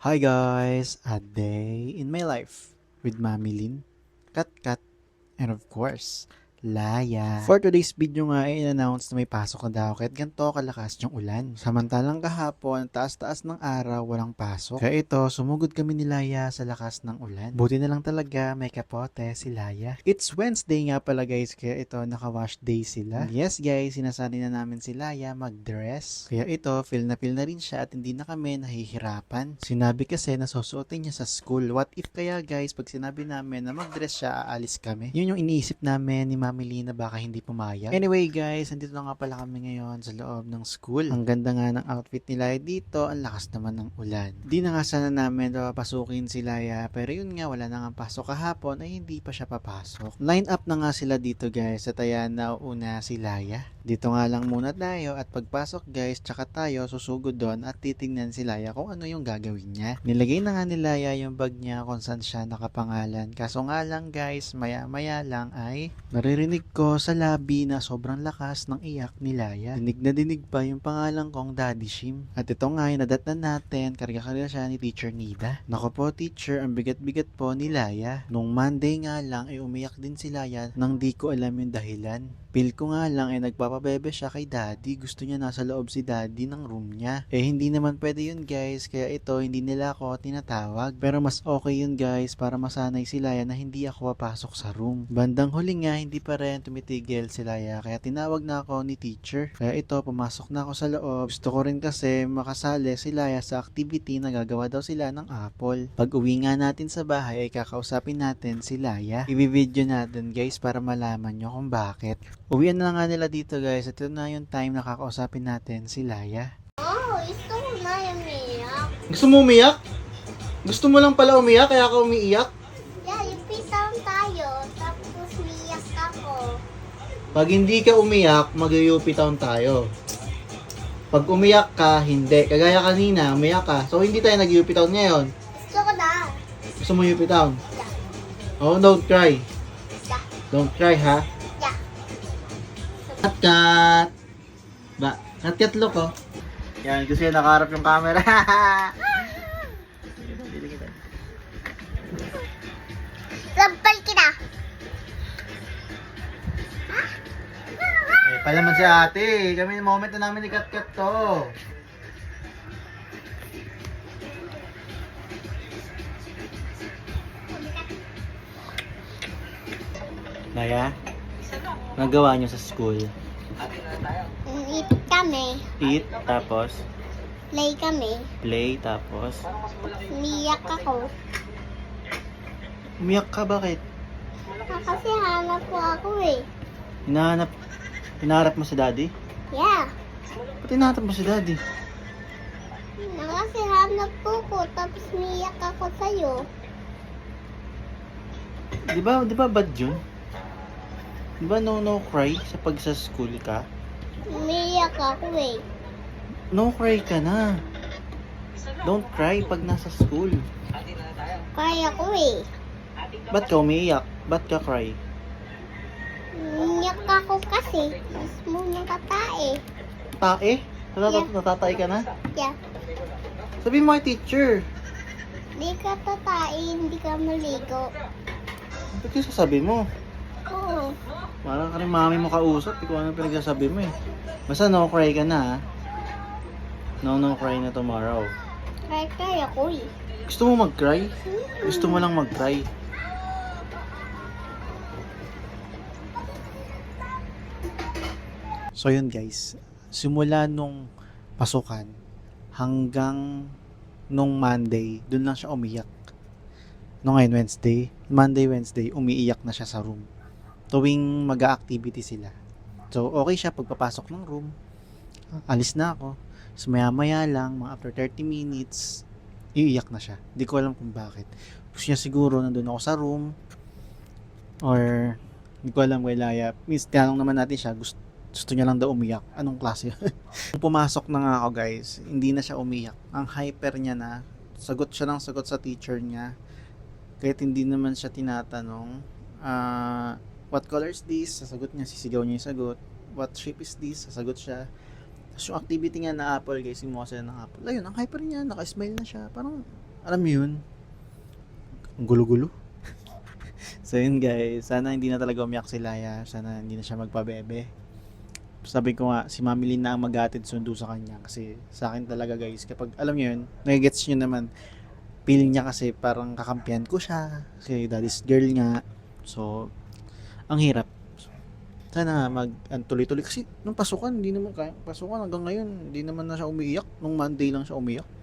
Hi guys! A day in my life with Mami Lin, Kat Kat, and of course, Laya. For today's video nga ay in-announce na may pasok na daw kahit ganito kalakas yung ulan. Samantalang kahapon, taas-taas ng araw, walang pasok. Kaya ito, sumugod kami ni Laya sa lakas ng ulan. Buti na lang talaga may kapote si Laya. It's Wednesday nga pala guys, kaya ito naka-wash day sila. Yes guys, sinasali na namin si Laya mag-dress. Kaya ito, feel na feel na rin siya at hindi na kami nahihirapan. Sinabi kasi na susuotin niya sa school. What if kaya guys, pag sinabi namin na mag-dress siya, aalis kami. Yun yung iniisip namin ni Mami Lina baka hindi pumayag. Anyway guys, andito na nga pala kami ngayon sa loob ng school. Ang ganda nga ng outfit ni Laya dito, ang lakas naman ng ulan. Di na nga sana namin papasukin si Laya, pero yun nga, wala na nga pasok kahapon ay hindi pa siya papasok. Line up na nga sila dito guys, sa tayan na una si Laya. Dito nga lang muna tayo at pagpasok guys, tsaka tayo susugod doon at titingnan si Laya kung ano yung gagawin niya. Nilagay na nga ni Laya yung bag niya kung saan siya nakapangalan. Kaso nga lang guys, maya maya lang ay naririnig ko sa labi na sobrang lakas ng iyak ni Laya. Dinig na dinig pa yung pangalan kong Daddy Shim. At ito nga, nadatnan natin, karga-karga siya ni Teacher Nida. Nako po teacher, ang bigat-bigat po ni Laya. Nung Monday nga lang ay umiyak din si Laya nang di ko alam yung dahilan. Feel ko nga lang ay nagpapabebe siya kay daddy. Gusto niya nasa loob si daddy ng room niya. Eh hindi naman pwede yun guys. Kaya ito hindi nila ako tinatawag. Pero mas okay yun guys para masanay si Laya na hindi ako papasok sa room. Bandang huli nga hindi pa rin tumitigil si Laya. Kaya tinawag na ako ni teacher. Kaya ito pumasok na ako sa loob. Gusto ko rin kasi makasali si Laya sa activity na gagawa daw sila ng apple. Pag uwi nga natin sa bahay ay kakausapin natin si Laya. Ibi-video natin guys para malaman nyo kung bakit. Uwian na nga nila dito guys at ito na yung time na kakausapin natin si Laya. Oh, gusto ko na yung iyak. Gusto mo umiyak? Gusto mo lang pala umiyak kaya ka umiiyak? Yeah, yung pitang tayo, tapos umiyak ako. Pag hindi ka umiyak, mag-UP town tayo. Pag umiyak ka, hindi. Kagaya kanina, umiyak ka. So hindi tayo nag-UP town ngayon. Gusto ko na. Gusto mo UP town? Yeah. Oh, don't cry. Yeah. Don't cry ha. Yeah. Kat kat. Ba, kat kat look oh. Yan, kasi nakaharap yung camera. Sampal kita. Eh, palaman si ate. Kami moment na namin ni kat kat to. Naya, nagawa niyo sa school? Eat kami. Eat, tapos Play kami. play, tapos Umiyak ako. umiyak ka bakit? Ah, Kasi hanap ko ako eh. Hinahanap, hinaharap mo si daddy? Yeah. Ba't hinahanap mo si daddy? Na kasi hanap ko ko, tapos umiyak ako sa'yo. Di ba, di ba bad yun? Di ba no no cry sa pag sa school ka? Umiyak ako eh. No cry ka na. Don't cry pag nasa school. Kaya ko eh. Ba't ka umiiyak? Ba't ka cry? Umiyak ako kasi. Mas mo nakatae. Tae? Natata- Yeah. Natatay ka na? Yeah. Sabihin mo kay teacher. Di ka tatae, hindi ka maligo. Ba't yung sasabi mo? Oo. Parang ka rin mami mo kausap. Ikaw ano pinagsasabi mo eh. Basta no cry ka na ha. No no cry na tomorrow. Kaya kaya ko eh. Gusto mo mag-cry? Gusto mo lang mag-cry? So yun guys, simula nung pasukan hanggang nung Monday, dun lang siya umiyak. No ngayon Wednesday, Monday, Wednesday, umiiyak na siya sa room. Tuwing mag-activity sila. So okay siya pagpapasok ng room. Alis na ako. So maya maya lang, mga after 30 minutes, iiyak na siya. Hindi ko alam kung bakit. Gusto niya siguro nandun ako sa room or hindi ko alam kay Laya. Means, tinanong naman natin siya, gusto, gusto niya lang daw umiyak. Anong klase yun? Pumasok na nga ako guys, hindi na siya umiyak. Ang hyper niya na, sagot siya ng sagot sa teacher niya. Kahit hindi naman siya tinatanong, ah, what color is this? Sasagot niya, sisigaw niya yung sagot. What shape is this? Sasagot siya. Tapos yung activity nga na apple guys, yung sila ng apple. Ayun, ang hyper niya, naka-smile na siya. Parang alam mo yun, ang gulo-gulo. so yun guys, sana hindi na talaga umiyak si Laya. Sana hindi na siya magpabebe. Sabi ko nga, si Mami Lynn na ang maghatid sundo sa kanya. Kasi sa akin talaga guys, kapag alam niyo yun, nagigets nyo naman, feeling niya kasi parang kakampihan ko siya. Kasi daddy's girl nga. So, ang hirap. Sana mag ang tuloy-tuloy. Kasi nung pasukan hindi naman kaya. Pasukan hanggang ngayon hindi naman na siya umiiyak. Nung Monday lang siya umiyak